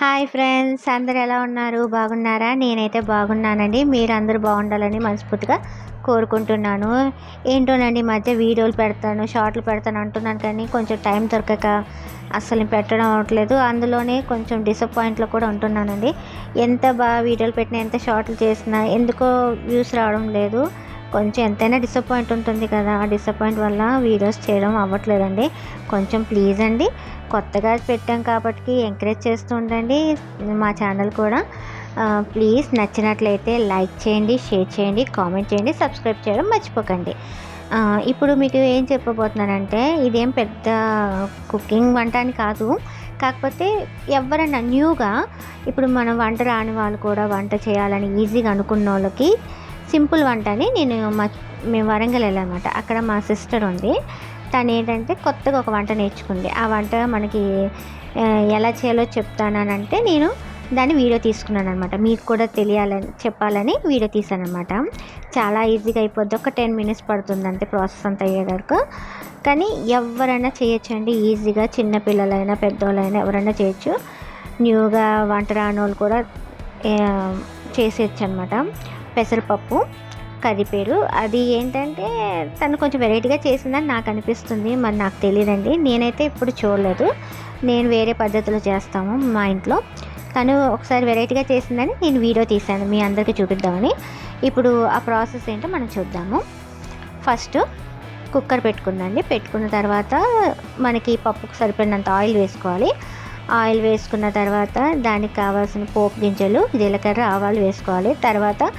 Hi friends అందరు ఎలా ఉన్నారు? బాగున్నారా? నేనైతే బాగున్నానండి. మీరు అందరూ బాగుండాలని మనస్ఫూర్తిగా కోరుకుంటున్నాను. ఏంటోనండి మధ్య వీడియోలు పెడతాను షార్ట్లు పెడతాను అంటున్నాను కానీ కొంచెం టైం దొరకక అస్సలు పెట్టడం అవ్వట్లేదు. అందులోనే కొంచెం డిసప్పాయింట్లో కూడా ఉంటున్నానండి. ఎంత బాగా వీడియోలు పెట్టినా ఎంత షార్ట్లు చేసినా ఎందుకో వ్యూస్ రావడం లేదు. కొంచెం ఎంతైనా డిసప్పాయింట్ ఉంటుంది కదా. ఆ డిసప్పాయింట్ వల్ల వీడియోస్ చేయడం అవ్వట్లేదండి. కొంచెం ప్లీజ్ అండి. కొత్తగా పెట్టాం కాబట్టి ఎంకరేజ్ చేస్తూ ఉండండి మా ఛానల్ కూడా. ప్లీజ్ నచ్చినట్లయితే లైక్ చేయండి షేర్ చేయండి కామెంట్ చేయండి సబ్స్క్రైబ్ చేయడం మర్చిపోకండి. ఇప్పుడు మీకు ఏం చెప్పబోతున్నానంటే ఇదేం పెద్ద కుకింగ్ వంట అని కాదు. కాకపోతే ఎవరైనా న్యూగా ఇప్పుడు మనం వంట రాని వాళ్ళు కూడా వంట చేయాలని ఈజీగా అనుకున్న వాళ్ళకి సింపుల్ వంట అని నేను మా మేము వరంగల్ వెళ్ళామన్నమాట. అక్కడ మా సిస్టర్ ఉంది. తను ఏంటంటే కొత్తగా ఒక వంట నేర్చుకుంది. ఆ వంట మనకి ఎలా చేయాలో చెప్తానంటే నేను దాన్ని వీడియో తీసుకున్నాను అనమాట మీకు కూడా తెలియాలని చెప్పాలని వీడియో తీసాను అనమాట చాలా ఈజీగా అయిపోద్ది. ఒక టెన్ మినిట్స్ పడుతుంది అంతే ప్రాసెస్ అంతా అయ్యేదాకా కానీ ఎవరైనా చేయొచ్చండి. ఈజీగా చిన్నపిల్లలైనా పెద్దోళ్ళైనా ఎవరైనా చేయొచ్చు. న్యూగా వంట రాని వాళ్ళు కూడా చేసేయచ్చు అనమాట పెసరపప్పు కర్రీ పేరు అది ఏంటంటే తను కొంచెం వెరైటీగా చేసిందని నాకు అనిపిస్తుంది. మరి నాకు తెలియదండి నేనైతే ఇప్పుడు చూడలేదు. నేను వేరే పద్ధతిలో చేస్తాము మా ఇంట్లో. తను ఒకసారి వెరైటీగా చేసిందని నేను వీడియో తీశాను. మీ అందరికీ చూపిద్దామని. ఇప్పుడు ఆ ప్రాసెస్ ఏంటో మనం చూద్దాము. ఫస్ట్ కుక్కర్ పెట్టుకుందండి. పెట్టుకున్న తర్వాత మనకి పప్పుకు సరిపడినంత ఆయిల్ వేసుకోవాలి. ఆయిల్ వేసుకున్న తర్వాత దానికి కావాల్సిన పోపు గింజలు జీలకర్ర ఆవాలు వేసుకోవాలి. తర్వాత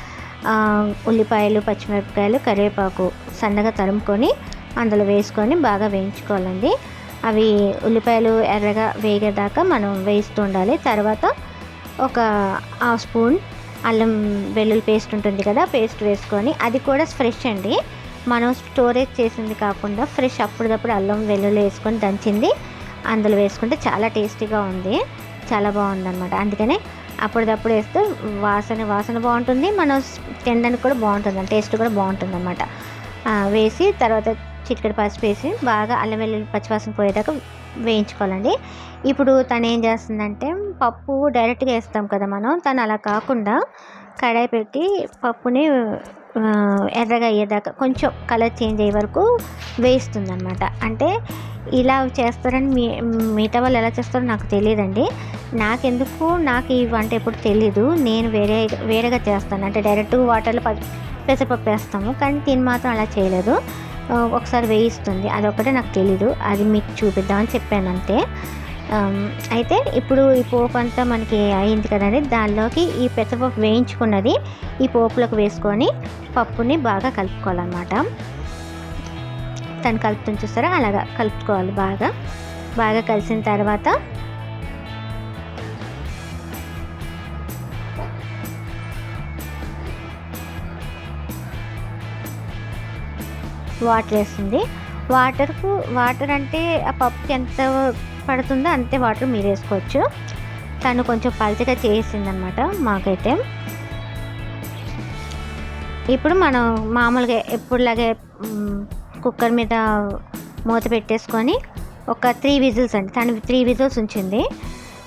ఉల్లిపాయలు పచ్చిమిరపకాయలు కరివేపాకు సన్నగా తరుముకొని అందులో వేసుకొని బాగా వేయించుకోవాలండి. అవి ఉల్లిపాయలు ఎర్రగా వేగేదాకా మనం వేస్తూ ఉండాలి. తర్వాత ఒక హాఫ్ స్పూన్ అల్లం వెల్లుల్లి పేస్ట్ ఉంటుంది కదా పేస్ట్ వేసుకొని అది కూడా ఫ్రెష్ అండి. మనం స్టోరేజ్ చేసింది కాకుండా ఫ్రెష్ అప్పటిదప్పుడు అల్లం వెల్లుల్లి వేసుకొని దంచింది. అందులో వేసుకుంటే చాలా టేస్టీగా ఉంది. చాలా బాగుంది అనమాట అందుకనే అప్పటిదప్పుడు వేస్తే వాసన వాసన బాగుంటుంది. మనం తినడానికి కూడా బాగుంటుంది. టేస్ట్ కూడా బాగుంటుంది అనమాట వేసి తర్వాత చిటికెడు పసుపు వేసి బాగా అల్లం వెల్లుల్లి పచ్చివాసన పోయేదాకా వేయించుకోవాలండి. ఇప్పుడు తను ఏం చేస్తుందంటే పప్పు డైరెక్ట్గా వేస్తాం కదా మనం. తను అలా కాకుండా కడాయి పెట్టి పప్పుని ఎర్రగా అయ్యేదాకా కొంచెం కలర్ చేంజ్ అయ్యే వరకు వేయిస్తుంది అనమాట అంటే ఇలా చేస్తారని మీ మిగతా వాళ్ళు ఎలా చేస్తారో నాకు తెలియదండి. నాకెందుకు? నాకు ఈ వంట ఎప్పుడు తెలీదు. నేను వేరే వేరేగా చేస్తాను. అంటే డైరెక్ట్ వాటర్లో ప పెసరపప్పు వేస్తాము కానీ తిని మాత్రం అలా చేయలేదు. ఒకసారి వేయిస్తుంది. అదొకటే నాకు తెలీదు. అది మీకు చూపిద్దామని చెప్పాను అంతే. అయితే ఇప్పుడు ఈ పోపు అంతా మనకి అయింది కదండి. దానిలోకి ఈ పెసరపప్పు వేయించుకున్నది ఈ పోపులోకి వేసుకొని పప్పుని బాగా కలుపుకోవాలన్నమాట. తను కలుపుతుంది చూస్తారా? అలాగా కలుపుకోవాలి బాగా. బాగా కలిసిన తర్వాత వాటర్ వేస్తుంది. వాటర్కు వాటర్ అంటే ఆ పప్పుకి ఎంత పడుతుందో అంతే వాటర్ మీరు వేసుకోవచ్చు. తను కొంచెం పలచగా చేసిందనమాట మాకైతే. ఇప్పుడు మనం మామూలుగా ఎప్పుడులాగే కుక్కర్ మీద మూత పెట్టేసుకొని ఒక త్రీ విజిల్స్ అండి. తను త్రీ విజిల్స్ ఉంచింది.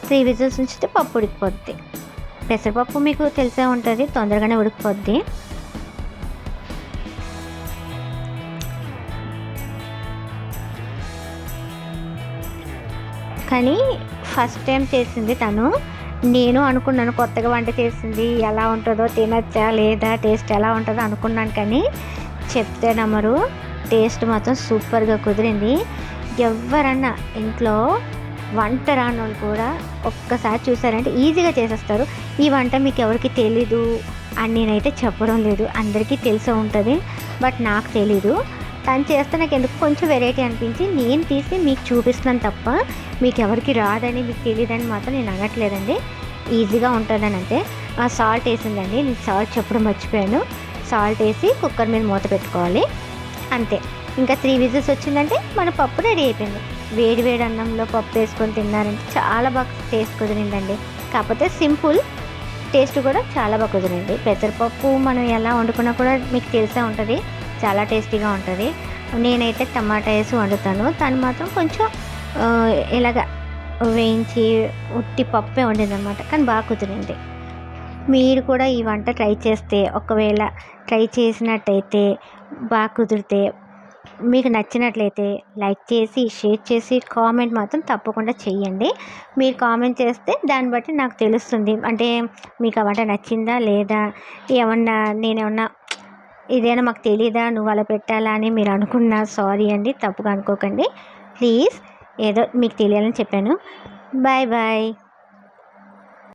త్రీ విజిల్స్ ఉంచితే పప్పు ఉడికిపోద్ది. పెసరపప్పు మీకు తెలిసే ఉంటుంది తొందరగానే ఉడికిపోద్ది. కానీ ఫస్ట్ టైం చేసింది తను. నేను అనుకున్నాను కొత్తగా వంట చేసింది ఎలా ఉంటుందో తినచ్చా లేదా టేస్ట్ ఎలా ఉంటుందో అనుకున్నాను కానీ చెప్తే నమ్మరు. టేస్ట్ మాత్రం సూపర్గా కుదిరింది. ఎవరన్నా ఇంట్లో వంట రాని వాళ్ళు కూడా ఒక్కసారి చూసారంటే ఈజీగా చేసేస్తారు. ఈ వంట మీకు ఎవరికి తెలీదు అని నేనైతే చెప్పడం లేదు. అందరికీ తెలిసే ఉంటుంది బట్ నాకు తెలీదు. తను చేస్తే నాకు ఎందుకు కొంచెం వెరైటీ అనిపించి నేను తీసి మీకు చూపిస్తున్నాను తప్ప మీకు ఎవరికి రాదని మీకు తెలియదని మాత్రం నేను అనట్లేదండి. ఈజీగా ఉంటుందని అంటే ఆ సాల్ట్ వేసిందండి. నేను సాల్ట్ చెప్పడం మర్చిపోయాను. సాల్ట్ వేసి కుక్కర్ మీద మూత పెట్టుకోవాలి. అంతే. ఇంకా త్రీ విజిల్స్ వచ్చిందంటే మన పప్పు రెడీ అయిపోయింది. వేడి వేడి అన్నంలో పప్పు వేసుకొని తిన్నారంటే చాలా బాగా టేస్ట్ కుదిరిందండి. కాకపోతే సింపుల్ టేస్ట్ కూడా చాలా బాగా కుదిరింది. పెసరపప్పు మనం ఎలా వండుకున్నా కూడా మీకు తెలిసే ఉంటుంది. చాలా టేస్టీగా ఉంటుంది. నేనైతే టమాటా వేసి వండుతాను. తను మాత్రం కొంచెం ఇలాగ వేయించి ఉట్టి పప్పే వండిందనమాట. కానీ బాగా కుదిరింది. మీరు కూడా ఈ వంట ట్రై చేస్తే ఒకవేళ ట్రై చేసినట్టయితే బాగా కుదిరితే మీకు నచ్చినట్లయితే లైక్ చేసి షేర్ చేసి కామెంట్ మాత్రం తప్పకుండా చేయండి మీరు కామెంట్ చేస్తే దాన్ని బట్టి నాకు తెలుస్తుంది. అంటే మీకు ఆ వంట నచ్చిందా లేదా? ఏమన్నా నేనేమన్నా ఇదేనా మాకు తెలీదా? నువ్వు అలా పెట్టాలా అని మీరు అనుకున్నా సారీ అండి తప్పుగా అనుకోకండి. ప్లీజ్ ఏదో మీకు తెలియాలని చెప్పాను. Bye bye.